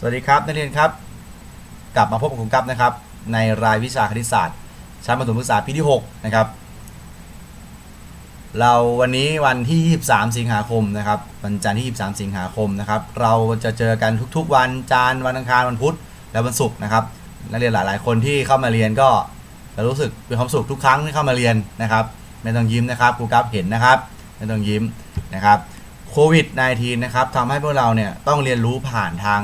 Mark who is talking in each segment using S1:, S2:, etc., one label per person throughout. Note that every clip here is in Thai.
S1: สวัสดีครับนักเรียนครับกลับมาพบกับคุณกั๊บนะครับ ในรายวิชาคณิตศาสตร์ชั้นประถมศึกษาปีที่6นะครับ เราวันนี้วันที่ 23 สิงหาคมนะครับวันจันทร์ที่ 23 สิงหาคมนะครับ เราจะเจอกันทุกๆ วันจันทร์วันอังคารวันพุธและวันศุกร์นะครับ นักเรียนหลายๆ คนที่เข้ามาเรียนก็จะรู้สึกมีความสุขทุกครั้งที่เข้ามาเรียนนะครับไม่ต้องยิ้มนะครับครูกั๊บเห็นนะครับไม่ต้องยิ้มนะครับโควิด -19 นะครับทำให้พวกเราเนี่ยต้องเรียนรู้ผ่านทาง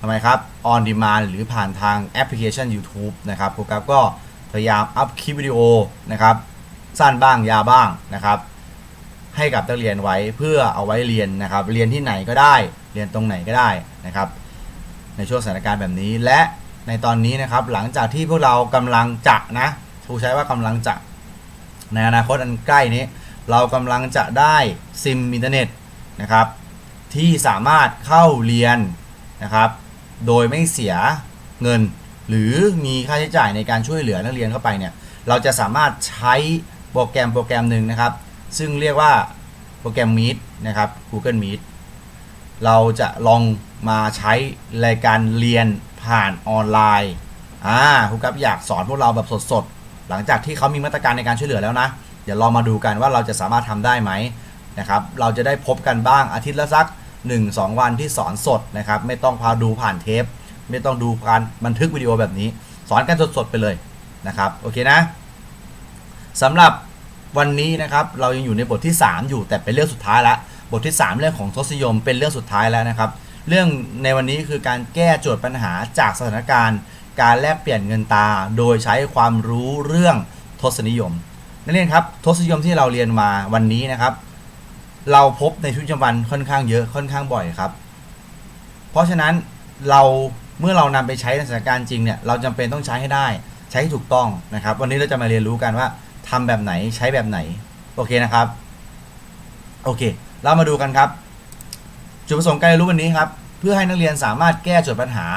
S1: ทำไมครับ on demand หรือผ่านทางแอปพลิเคชัน YouTube นะครับโปรแกรมก็พยายามอัพคลิปวิดีโอนะครับสั้นบ้างยาวบ้างนะครับให้กับนักเรียนไว้เพื่อเอาไว้เรียนนะครับ เรียนที่ไหนก็ได้ เรียนตรงไหนก็ได้นะครับ ในช่วงสถานการณ์แบบนี้ และในตอนนี้นะครับ หลังจากที่พวกเรากำลังจะนะครูใช้ว่ากำลังจะ ในอนาคตอันใกล้นี้ เรากำลังจะได้ซิมอินเทอร์เน็ตนะครับ ที่สามารถเข้าเรียนนะครับ โดยไม่เสียเงิน หรือมีค่าใช้จ่ายในการช่วยเหลือนักเรียนเข้าไปเนี่ยเราจะสามารถใช้โปรแกรมโปรแกรมหนึ่งนะครับ ซึ่งเรียกว่าโปรแกรม Meet นะครับ Google Meet เราจะลองมาใช้รายการเรียนผ่านออนไลน์อ่าครูกับอยากสอนพวกเราแบบสดๆ หลังจากที่เขามีมาตรการในการช่วยเหลือแล้วนะ เดี๋ยวเรามาดูกันว่าเราจะสามารถทำได้ไหมนะครับ เราจะได้พบกันบ้างอาทิตย์ละสัก 1-2 วันที่สอนสดนะครับ ไม่ต้องพาดูผ่านเทป ไม่ต้องดูการบันทึกวิดีโอแบบนี้ สอนกันสดๆไปเลยนะครับ โอเคนะสำหรับวันนี้นะครับเรายังอยู่ในบทที่ 3 อยู่แต่เป็นเรื่องสุดท้ายแล้วบทที่ 3 เรื่องของทศนิยมเป็นเรื่องสุดท้ายแล้วนะครับ เรื่องในวันนี้คือการแก้โจทย์ปัญหาจากสถานการณ์ การแลกเปลี่ยนเงินตา โดยใช้ความรู้เรื่องทศนิยม นักเรียนครับทศนิยมที่เราเรียนมาวันนี้นะครับ เราพบในชีวิตประจำวันค่อนข้างเยอะค่อนข้างบ่อยครับ เพราะฉะนั้นเราเมื่อเรานำไปใช้ในสถานการณ์จริงเนี่ยเราจำเป็นต้องใช้ให้ได้ ใช้ให้ถูกต้องนะครับ วันนี้เราจะมาเรียนรู้กันว่าทำแบบไหนใช้แบบไหน โอเคนะครับ โอเค เรามาดูกันครับ จุดประสงค์การเรียนรู้วันนี้ครับ เพื่อให้นักเรียนสามารถแก้โจทย์ปัญหา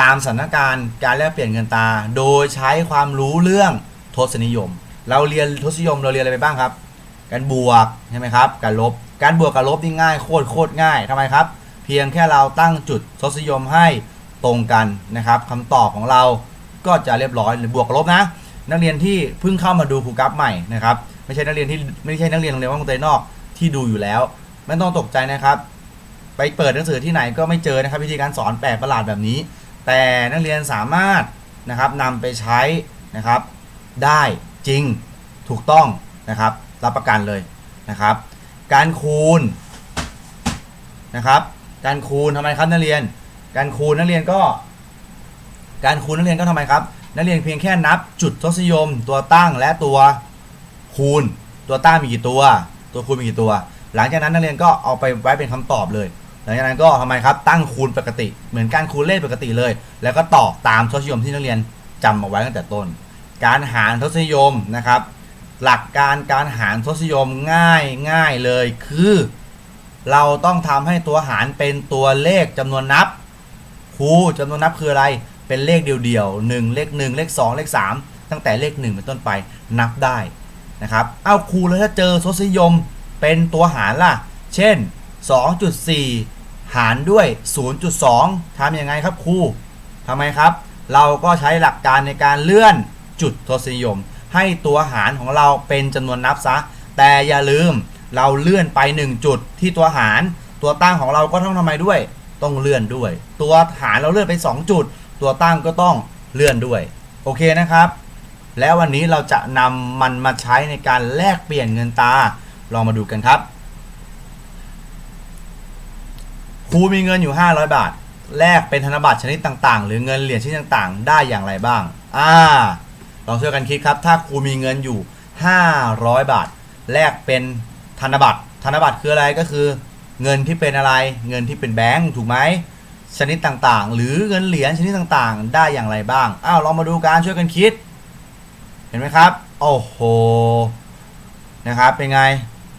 S1: ตามสถานการณ์การแลกเปลี่ยนเงินตา โดยใช้ความรู้เรื่องทศนิยม เราเรียนทศนิยมเราเรียนอะไรไปบ้างครับ การบวกใช่ไหมครับการลบ การบวกกับลบนี่ง่ายโคตรโคตรง่ายทำไมครับ เพียงแค่เราตั้งจุดทศนิยมให้ตรงกันนะครับคำตอบของเราก็จะเรียบร้อยหรือบวกกับลบนะ นักเรียนที่เพิ่งเข้ามาดูครูกราฟใหม่นะครับไม่ใช่นักเรียนที่ไม่ใช่นักเรียนโรงเรียนว่างเตยนอกที่ดูอยู่แล้ว ไม่ต้องตกใจนะครับ ไปเปิดหนังสือที่ไหนก็ไม่เจอนะครับวิธีการสอนแปลกประหลาดแบบนี้ แต่นักเรียนสามารถนะครับนำไปใช้นะครับ ได้จริงถูกต้องนะครับ รับประกันเลยนะครับ การคูณนะครับ การคูณทำไมครับนักเรียน การคูณนักเรียนก็ การคูณนักเรียนก็ทำไมครับ นักเรียนเพียงแค่นับจุดทศนิยม ตัวตั้งและตัวคูณ ตัวตั้งมีกี่ตัว ตัวคูณมีกี่ตัว หลังจากนั้นนักเรียนก็เอาไปไว้เป็นคำตอบเลย หลังจากนั้นก็ทำไมครับตั้งคูณปกติ เหมือนการคูณเลขปกติเลย แล้วก็ตอบตามทศนิยมที่นักเรียนจำเอาไว้ตั้งแต่ต้น การหารทศนิยมนะครับ หลักการการหารทศนิยมง่ายง่ายเลยคือ เราต้องทำให้ตัวหารเป็นตัวเลขจำนวนนับครูจำนวนนับคืออะไรเป็นเลขเดียวๆหนึ่งเลขหนึ่งเลขสองเลขสามตั้งแต่เลขหนึ่งเป็นต้นไปนับได้นะครับเอาครูแล้วถ้าเจอทศนิยมเป็นตัวหารล่ะ เช่น 2.4 หารด้วย 0.2 ทำยังไงครับครูทำไมครับ เราก็ใช้หลักการในการเลื่อนจุดทศนิยม ให้ตัวหารของเราเป็นจำนวนนับซะ แต่อย่าลืมเราเลื่อนไป 1 จุดที่ตัวหาร ตัวตั้งของเราก็ต้องทำไมด้วย ต้องเลื่อนด้วย ตัวหารเราเลื่อนไป 2 จุด ตัวตั้งก็ต้องเลื่อนด้วย โอเคนะครับ แล้ววันนี้เราจะนำมันมาใช้ในการแลกเปลี่ยนเงินตา ลองมาดูกันครับครูมีเงินอยู่ 500 บาท แลกเป็นธนบัตรชนิดต่างๆ หรือเงินเหรียญชนิดต่างๆ ได้อย่างไรบ้าง อ่า ลองช่วยกันคิดครับ ถ้าครูมีเงินอยู่ 500 บาท แลกเป็นธนบัตร ธนบัตรคืออะไรก็คือ เงินที่เป็นอะไร เงินที่เป็นแบงค์ถูกไหมชนิดต่างๆ หรือเงินเหรียญชนิดต่างๆ ได้อย่างไรบ้าง อ้าวลองมาดูการช่วยกันคิด เห็นไหมครับ โอ้โห นะครับ เป็นไง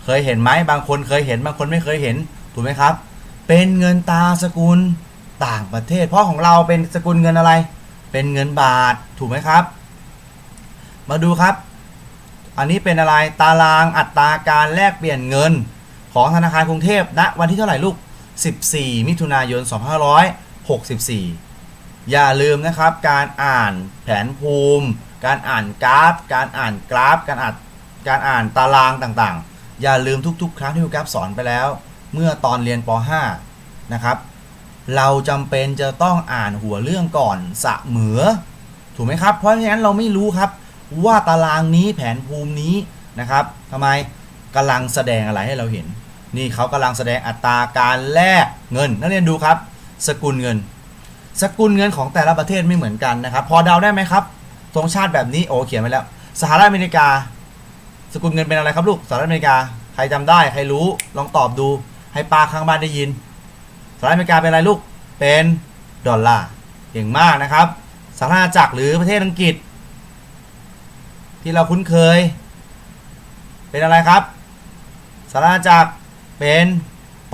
S1: เคยเห็นไหมบางคนเคยเห็นบางคนไม่เคยเห็น ถูกไหมครับ เป็นเงินตาสกุลต่างประเทศ เพราะของเราเป็นสกุลเงินอะไร เป็นเงินบาท ถูกไหมครับ มาดูครับ อันนี้เป็นอะไรตารางอัตราการแลกเปลี่ยนเงิน ของธนาคารกรุงเทพณวันที่เท่าไหร่ลูก 14 มิถุนายน64 อย่าลืมนะครับ การอ่านแผนภูมิ การอ่านกราฟ การอ่านกราฟ การอ่านการอ่านตารางต่างๆ อย่าลืมทุกๆ ครั้งที่ครูกราฟสอนไปแล้ว เมื่อตอนเรียนป .5 นะครับเราจำเป็นจะต้องอ่านหัวเรื่องก่อนเสมอ ถูกไหมครับ เพราะฉะนั้นเราไม่รู้ครับ ว่าตารางนี้แผนภูมินี้นะครับทำไมกำลังแสดงอะไรให้เราเห็น นี่เขากำลังแสดงอัตราการแลกเงิน นักเรียนดูครับ สกุลเงิน สกุลเงินของแต่ละประเทศไม่เหมือนกันนะครับ พอเดาได้ไหมครับธงชาติแบบนี้โอ้เขียนไว้แล้ว สหรัฐอเมริกา สกุลเงินเป็นอะไรครับลูกสหรัฐอเมริกาใครจำได้ใครรู้ลองตอบดู ให้ป้าข้างบ้านได้ยินสหรัฐอเมริกาเป็นอะไรลูกเป็นดอลลาร์เก่งมากนะครับสหราชอาณาจักรหรือประเทศอังกฤษ ที่เราคุ้นเคย เป็นอะไรครับสหราชอาณาจักรเป็น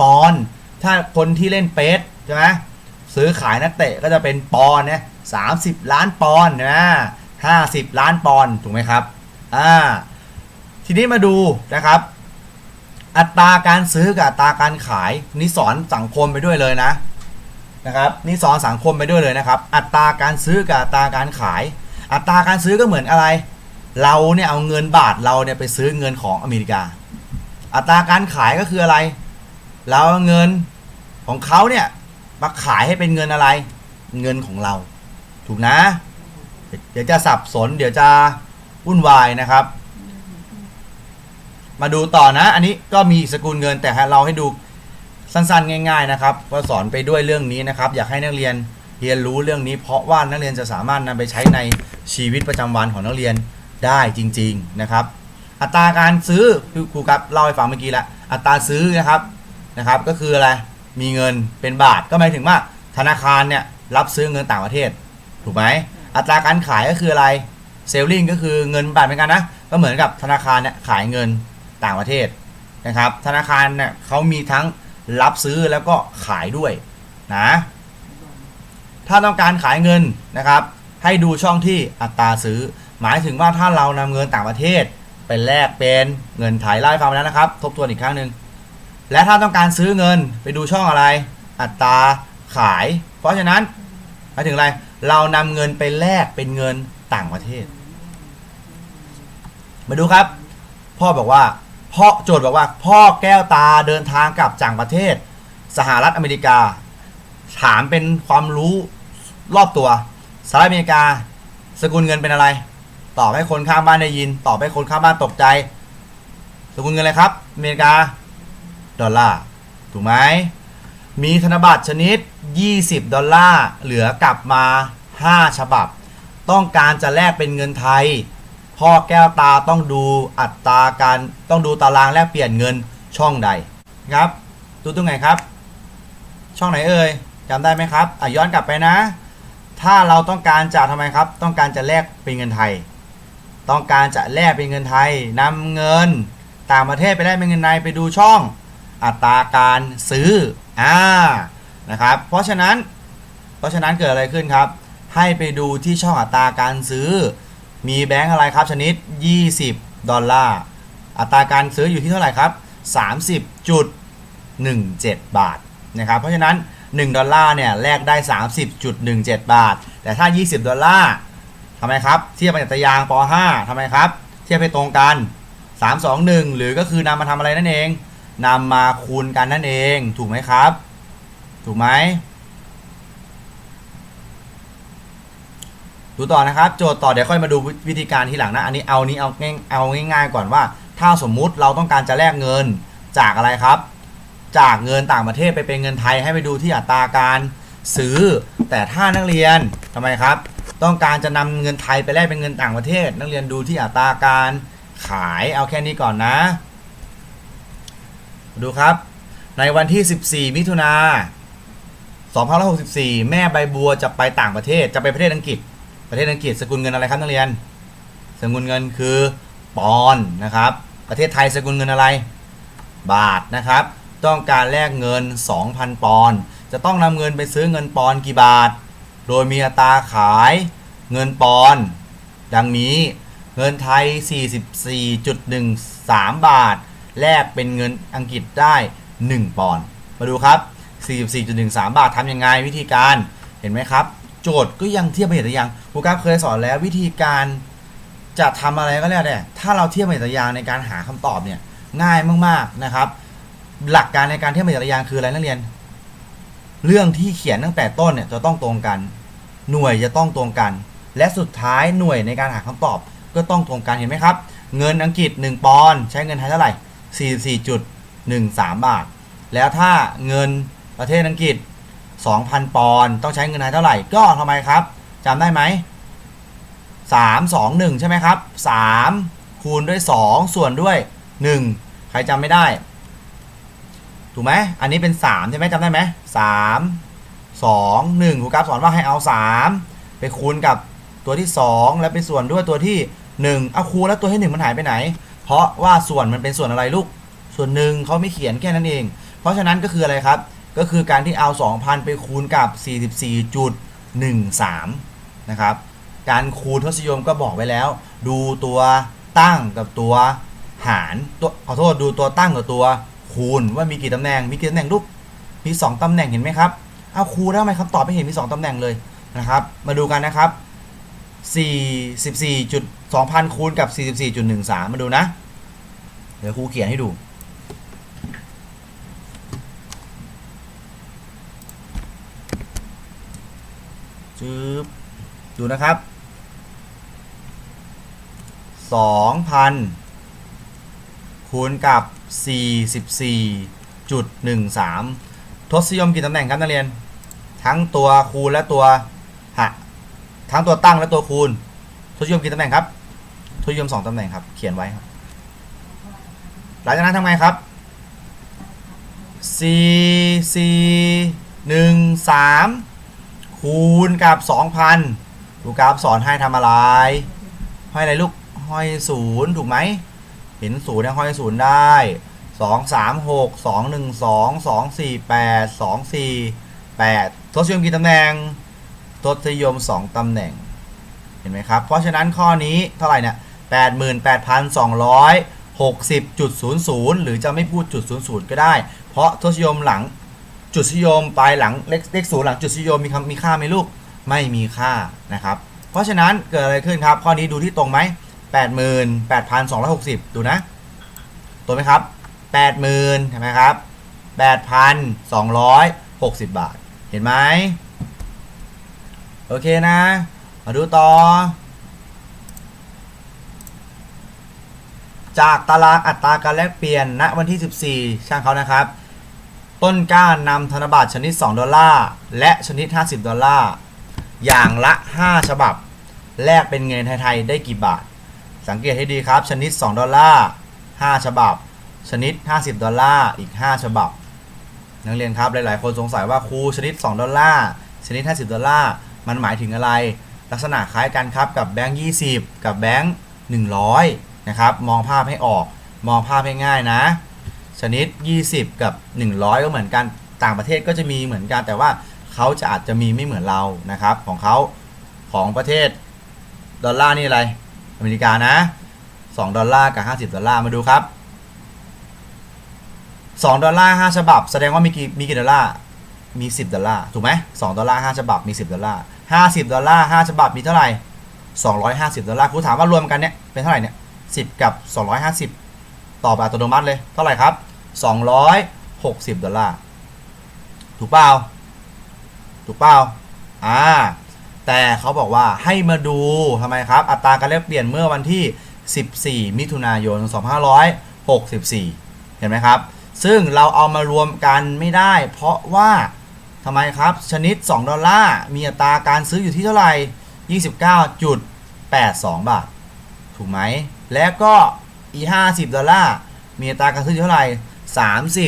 S1: ปอน ถ้าคนที่เล่นเปสใช่ไหมซื้อขายนักเตะก็จะเป็นปอนเนี่ยสามสิบล้านปอนนะห้าสิบล้านปอนถูกไหมครับอ่าทีนี้มาดูนะครับ อัตราการซื้อกับอัตราการขายนี่สอนสังคมไปด้วยเลยนะนะครับนี่สอนสังคมไปด้วยเลยนะครับ อัตราการซื้อกับอัตราการขาย อัตราการซื้อก็เหมือนอะไร เราเนี่ยเอาเงินบาทเราเนี่ยไปซื้อเงินของอเมริกา อัตราการขายก็คืออะไร เราเอาเงินของเขาเนี่ยมาขายให้เป็นเงินอะไร เงินของเรา ถูกนะ เดี๋ยวจะสับสน เดี๋ยวจะวุ่นวายนะครับ มาดูต่อนะ อันนี้ก็มีสกุลเงินแต่เราให้ดูสั้นๆ ง่าย ๆ นะครับ ก็สอนไปด้วยเรื่องนี้นะครับ อยากให้นักเรียนเรียนรู้เรื่องนี้ เพราะว่านักเรียนจะสามารถนำไปใช้ในชีวิตประจำวันของนักเรียน ได้จริง ๆ นะครับ อัตราการซื้อคือครูครับเล่าให้ฟังเมื่อกี้แล้วอัตราซื้อนะครับนะครับ ก็คืออะไรมีเงินเป็นบาทก็หมายถึงว่าธนาคารเนี่ยรับซื้อเงินต่างประเทศ ถูกไหมอัตราการขายก็คืออะไรเซลลิงก็คือเงินบาทเหมือนกันนะก็เหมือนกับธนาคารเนี่ยขายเงินต่างประเทศนะครับ ธนาคารเนี่ยเขามีทั้งรับซื้อแล้วก็ขายด้วยนะถ้าต้องการขายเงินนะครับ ให้ดูช่องที่อัตราซื้อ หมายถึงว่าถ้าเรานำเงินต่างประเทศไปแลกเป็นเงินไทยไล่ฟังไปแล้วนะครับ ทบทวนอีกครั้งหนึ่งและถ้าต้องการซื้อเงินไปดูช่องอะไร อัตราขาย เพราะฉะนั้นหมายถึงอะไรเรานำเงินไปแลกเป็นเงินต่างประเทศ มาดูครับ พ่อบอกว่าพ่อโจทย์บอกว่า พ่อแก้วตาเดินทางกลับจากประเทศ สหรัฐอเมริกา ถามเป็นความรู้รอบตัวสหรัฐอเมริกา สกุลเงินเป็นอะไร ตอบให้คนข้างบ้านได้ยิน ตอบให้คนข้างบ้านตกใจสกุลเงินอะไรครับ อเมริกา ดอลลาร์ ถูกไหม มีธนบัตรชนิด 20 ดอลลาร์ เหลือกลับมา 5 ฉบับ ต้องการจะแลกเป็นเงินไทย พ่อแก้วตาต้องดูอัตราการต้องดูตารางแลกเปลี่ยนเงินช่องใดครับ ดูตรงไหนครับ ช่องไหนเอ่ยจำได้ไหมครับอะย้อนกลับไปนะ ถ้าเราต้องการจะทำไมครับ ต้องการจะแลกเป็นเงินไทย ต้องการจะแลกเป็นเงินไทยนำเงิน ต่างประเทศไปได้เป็นเงินในไปดูช่องอัตราการซื้ออ่านะครับเพราะฉะนั้นเพราะฉะนั้นเกิดอะไรขึ้นครับ ให้ไปดูที่ช่องอัตราการซื้อ มีแบงค์อะไรครับชนิด 20 ดอลลาร์อัตราการซื้ออยู่ที่เท่าไหร่ครับ 30.17 บาทนะครับเพราะฉะนั้น 1 ดอลลาร์เนี่ยแลกได้ 30.17 บาท แต่ถ้า 20 ดอลลาร์ ทำไมครับ เทียบกับตะยางป .5 ทำไมครับ เทียบให้ตรงกัน 3 2 1 หรือก็คือนำมาทำอะไรนั่นเองนำมาคูณกันนั่นเอง ถูกไหมครับ ถูกไหมดูต่อนะครับ โจทย์ต่อเดี๋ยวค่อยมาดูวิธีการทีหลังนะ อันนี้เอานี้เอาง่ายเอาง่ายๆก่อนว่า ถ้าสมมุติเราต้องการจะแลกเงินจากอะไรครับ จากเงินต่างประเทศไปเป็นเงินไทยให้ไปดูที่อัตราการซื้อ แต่ถ้านักเรียนทำไมครับ ต้องการจะนำเงินไทยไปแลกเป็นเงินต่างประเทศ นักเรียนดูที่อัตราการขายเอาแค่นี้ก่อนนะ ดูครับ ในวันที่ 14 มิถุนา2564 แม่ใบบัวจะไปต่างประเทศจะไปประเทศอังกฤษ ประเทศอังกฤษสกุลเงินอะไรครับนักเรียน สกุลเงินคือปอนนะครับ ประเทศไทยสกุลเงินอะไร บาทนะครับ ต้องการแลกเงิน 2,000 ปอนจะต้องนำเงินไปซื้อเงินปอนกี่บาท โดยมีอัตราขายเงินปอนด์ดังนี้เงินไทย 44.13 บาท แลกเป็นเงินอังกฤษได้ 1 ปอนด์มาดูครับ 44.13 บาททำยังไงวิธีการเห็นไหมครับ โจทย์ก็ยังเทียบเห็นแต่ยังครูกราฟเคยสอนแล้ววิธีการจะทำอะไรก็แล้วแต่ถ้าเราเทียบเห็นแต่ยางในการหาคำตอบเนี่ยง่ายมากๆนะครับ หลักการในการเทียบเห็นแต่ยางคืออะไรนักเรียน เรื่องที่เขียนตั้งแต่ต้นเนี่ยจะต้องตรงกัน หน่วยจะต้องตรงกัน และสุดท้ายหน่วยในการหาคำตอบ ก็ต้องตรงกันเห็นไหมครับ เงินอังกฤษ 1 ปอนด์ใช้เงินไทยเท่าไหร่ 44.13 บาท แล้วถ้าเงินประเทศอังกฤษ 2,000 ปอนด์ต้องใช้เงินไทยเท่าไหร่ ก็ทำไมครับจำได้ไหม3 2 1 ใช่ไหมครับ 3 คูณด้วย 2 ส่วนด้วย 1 ใครจำไม่ได้ ถูกไหมอันนี้เป็น 3 ใช่ไหมจำได้ไหม3 2 1ครูกราฟสอนว่าให้เอา 3 ไปคูณกับตัวที่ 2 แล้วไปส่วนด้วยตัวที่ 1 เอาคูณแล้วตัวที่ 1 มันหายไปไหน เพราะว่าส่วนมันเป็นส่วนอะไรลูก ส่วนหนึ่งเขาไม่เขียนแค่นั้นเอง เพราะฉะนั้นก็คืออะไรครับ ก็คือการที่เอา 2,000 ไปคูณกับ 44.13 นะครับ การคูณทศนิยมก็บอกไว้แล้ว ดูตัวตั้งกับตัวหารตัวขอโทษดูตัวตั้งกับตัว คูณว่ามีกี่ตำแหน่ง มีกี่ตำแหน่งลูก มี 2ตำแหน่งเห็นไหมครับ เอาคูณแล้วทำไมคำตอบไม่เห็นมี 2ตำแหน่งเลยนะครับ มาดูกันนะครับ44จุด2,000คูณกับ 44.13 มาดูนะ เดี๋ยวครูเขียนให้ดูจึ๊บดูนะครับสองพัน คูณกับสี่สิบสี่จุดหนึ่งสามทศนิยมกี่ตำแหน่งครับนักเรียน ทั้งตัวคูณและตัวหะทั้งตัวตั้งและตัวคูณ ทศนิยมกี่ตำแหน่งครับทศนิยมสองตำแหน่งครับ เขียนไว้ครับ หลังจากนั้นทำไงครับสี่สี่หนึ่งสามคูณกับ 2,000ลูกราฟสอนให้ทำอะไรห้อยอะไรลูก ห้อยศูนย์ถูกไหม ห็นศูนย์เนี่ยห้อยศูนย์ได้2 3 6 2 1 2 2 4 8 2 4 8ทศนิยมกี่ตำแหน่งทศนิยม2ตำแหน่งเห็นไหมครับ เพราะฉะนั้นข้อนี้เท่าไหร่เนี่ย88,260.00หรือจะไม่พูดจุด00ก็ได้ เพราะทศนิยมหลังจุดนิยมปลายหลังเลขเลขศูนย์หลังจุดนิยมมีคำมีค่าไหมลูกไม่มีค่านะครับ เพราะฉะนั้นเกิดอะไรขึ้นครับ ข้อนี้ดูที่ตรงไหม 88,260 ดูนะตรงไหมครับ 80,000ใช่ไหมครับ 8,260 บาท เห็นไหม โอเคนะ มาดูต่อ จากตารางอัตราการแลกเปลี่ยนณวันที่ 14 ช่างเขานะครับ ต้นกล้านำธนบัตรชนิด 2 ดอลลาร์ และชนิด 50 ดอลลาร์ อย่างละ 5 ฉบับ แลกเป็นเงินไทย ๆ ได้กี่บาท สังเกตให้ดีครับ ชนิด 2 ดอลลาร์5ฉบับ ชนิด 50 ดอลลาร์อีก 5 ฉบับ นักเรียนครับหลาย ๆ คนสงสัยว่าครูชนิด 2 ดอลลาร์ชนิด 50 ดอลลาร์มันหมายถึงอะไร ลักษณะคล้ายกันครับกับแบงค์20 กับแบงค์100 นะครับ มองภาพให้ออก มองภาพให้ง่ายนะ ชนิด 20 กับ 100 ก็เหมือนกัน ต่างประเทศก็จะมีเหมือนกัน แต่ว่าเขาจะอาจจะมีไม่เหมือนเรา นะครับ ของเขาของประเทศ ดอลลาร์นี่อะไร อเมริกานะ 2 ดอลลาร์กับ 50 ดอลลาร์มาดูครับ 2 ดอลลาร์5ฉบับ แสดงว่ามีกี่มีกี่ดอลลาร์มี 10 ดอลลาร์ถูกไหม2ดอลลาร์5ฉบับมี 10 ดอลลาร์50 ดอลลาร์5ฉบับมีเท่าไหร่ 250 ดอลลาร์ครูถามว่ารวมกันเนี่ยเป็นเท่าไหร่เนี่ย10 กับ 250 ตอบแบบอัตโนมัติเลยเท่าไหร่ครับ 260 ดอลลาร์ถูกเปล่าถูกเปล่าอ่า แต่เขาบอกว่าให้มาดูทำไมครับ อัตราการแลกเปลี่ยนเมื่อวันที่ 14 มิถุนายน 2564 เห็นไหมครับ ซึ่งเราเอามารวมกันไม่ได้ เพราะว่าทำไมครับ ชนิด 2 ดอลลาร์ มีอัตราการซื้ออยู่ที่เท่าไหร่ 29.82 บาท ถูกไหม และก็อี50 ดอลลาร์ มีอัตราการซื้ออยู่เท่าไหร่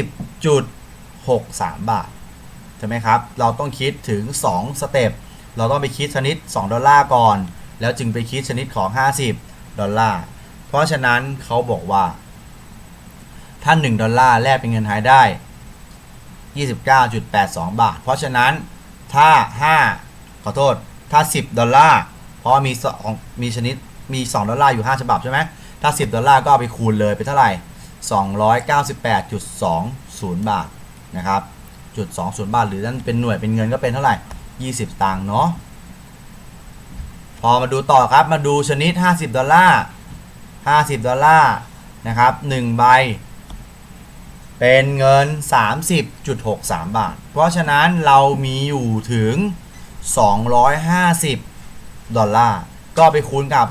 S1: 30.63 บาท ใช่ไหมครับ เราต้องคิดถึง 2 สเต็ป เราต้องไปคิดชนิด 2 ดอลลาร์ก่อน แล้วจึงไปคิดชนิดของ 50 ดอลลาร์ เพราะฉะนั้นเขาบอกว่า ถ้า 1 ดอลลาร์แลกเป็นเงินไทยได้ 29.82 บาท เพราะฉะนั้นถ้า 5 ขอโทษ ถ้า 10 ดอลลาร์ เพราะมีสองมีชนิด มี 2 ดอลลาร์อยู่ 5 ฉบับใช่ไหมถ้า 10 ดอลลาร์ก็เอาไปคูณเลยเป็นเท่าไหร่ 298.20 บาทนะครับจ50.20 บาท หรือนั่นเป็นหน่วยเป็นเงินก็เป็นเท่าไหร่ 20 ตังค์เนาะพอมาดูต่อครับมาดูชนิด 50 ดอลลาร์ 50 ดอลลาร์นะครับ1ใบ เป็นเงิน 30.63 บาท เพราะฉะนั้นเรามีอยู่ถึง 250 ดอลลาร์ ก็ไปคูณกับ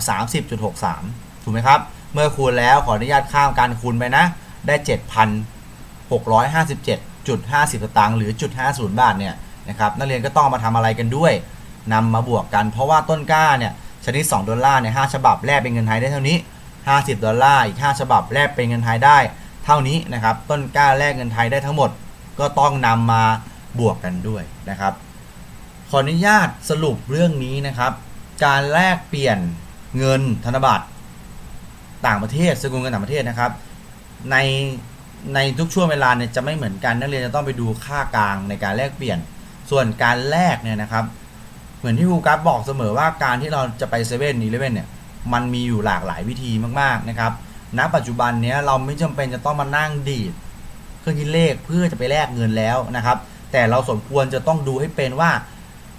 S1: 30.63 ถูกไหมครับ เมื่อคูณแล้วขออนุญาตข้ามการคูณไปนะ ได้ 7,657.50 สตางค์หรือจุด50 บาทเนี่ย นะครับนักเรียนก็ต้องมาทำอะไรกันด้วยนำมาบวกกัน เพราะว่าต้นกล้าเนี่ยชนิด 2 ดอลลาร์เนี่ย5ฉบับแลกเป็นเงินไทยได้เท่านี้ 50 ดอลลาร์อีก 5 ฉบับแลกเป็นเงินไทยได้ เท่านี้นะครับต้นกล้าแลกเงินไทยได้ทั้งหมด ก็ต้องนำมาบวกกันด้วยนะครับขออนุญาตสรุปเรื่องนี้นะครับ การแลกเปลี่ยนเงินธนบัตรต่างประเทศสกุลเงินต่างประเทศนะครับ ในในทุกช่วงเวลาเนี่ยจะไม่เหมือนกันนักเรียนจะต้องไปดูค่ากลางในการแลกเปลี่ยน ส่วนการแลกเนี่ยนะครับ เหมือนที่ครูกัฟบอกเสมอว่าการที่เราจะไปเซเว่นอีเลเว่นเนี่ยมันมีอยู่หลากหลายวิธีมากๆนะครับณปัจจุบันเนี้ยเราไม่จำเป็นจะต้องมานั่งดีดเครื่องคิดเลขเพื่อจะไปแลกเงินแล้วนะครับ แต่เราสมควรจะต้องดูให้เป็นว่า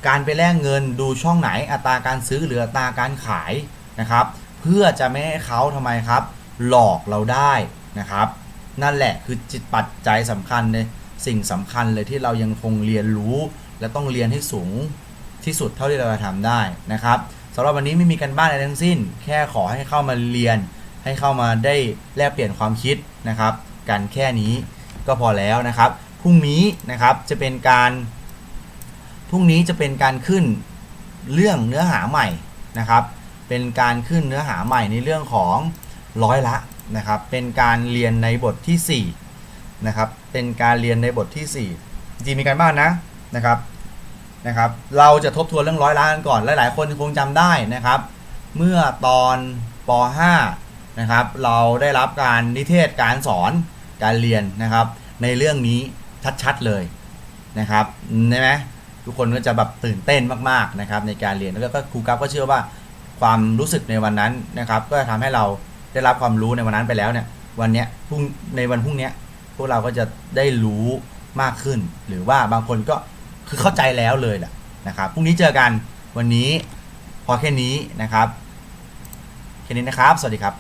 S1: การไปแลกเงินดูช่องไหนอัตราการซื้อหรืออัตราการขายนะครับ เพื่อจะไม่ให้เขาทำไมครับ หลอกเราได้นะครับ นั่นแหละคือจิตปัจจัยสำคัญเลย สิ่งสำคัญเลยที่เรายังคงเรียนรู้ และต้องเรียนให้สูงที่สุดเท่าที่เราจะทำได้นะครับสำหรับวันนี้ไม่มีการบ้านอะไรทั้งสิ้น แค่ขอให้เข้ามาเรียน ให้เข้ามาได้แลกเปลี่ยนความคิดนะครับ กันแค่นี้ก็พอแล้วนะครับพรุ่งนี้นะครับจะเป็นการพรุ่งนี้จะเป็นการขึ้นเรื่องเนื้อหาใหม่นะครับ เป็นการขึ้นเนื้อหาใหม่ในเรื่องของร้อยละนะครับ เป็นการเรียนในบทที่ 4 นะครับเป็นการเรียนในบทที่ 4 จริงมีการบ้านนะนะครับนะครับ เราจะทบทวนเรื่องร้อยละกันก่อน หลาย ๆ คนคงจำได้นะครับ เมื่อตอนป .5 นะครับเราได้รับการนิเทศการสอนการเรียนนะครับ ในเรื่องนี้ชัดๆเลยนะครับใช่ไหมทุกคนก็จะแบบตื่นเต้นมากๆนะครับในการเรียนแล้วก็ครูกัฟก็เชื่อว่าความรู้สึกในวันนั้นนะครับ ก็จะทำให้เราได้รับความรู้ในวันนั้นไปแล้วเนี่ยวันเนี้ยพรุ่งในวันพรุ่งเนี้ย พวกเราก็จะได้รู้มากขึ้น หรือว่าบางคนก็คือเข้าใจแล้วเลยแหละนะครับพรุ่งนี้เจอกันวันนี้พอแค่นี้นะครับแค่นี้นะครับ สวัสดีครับ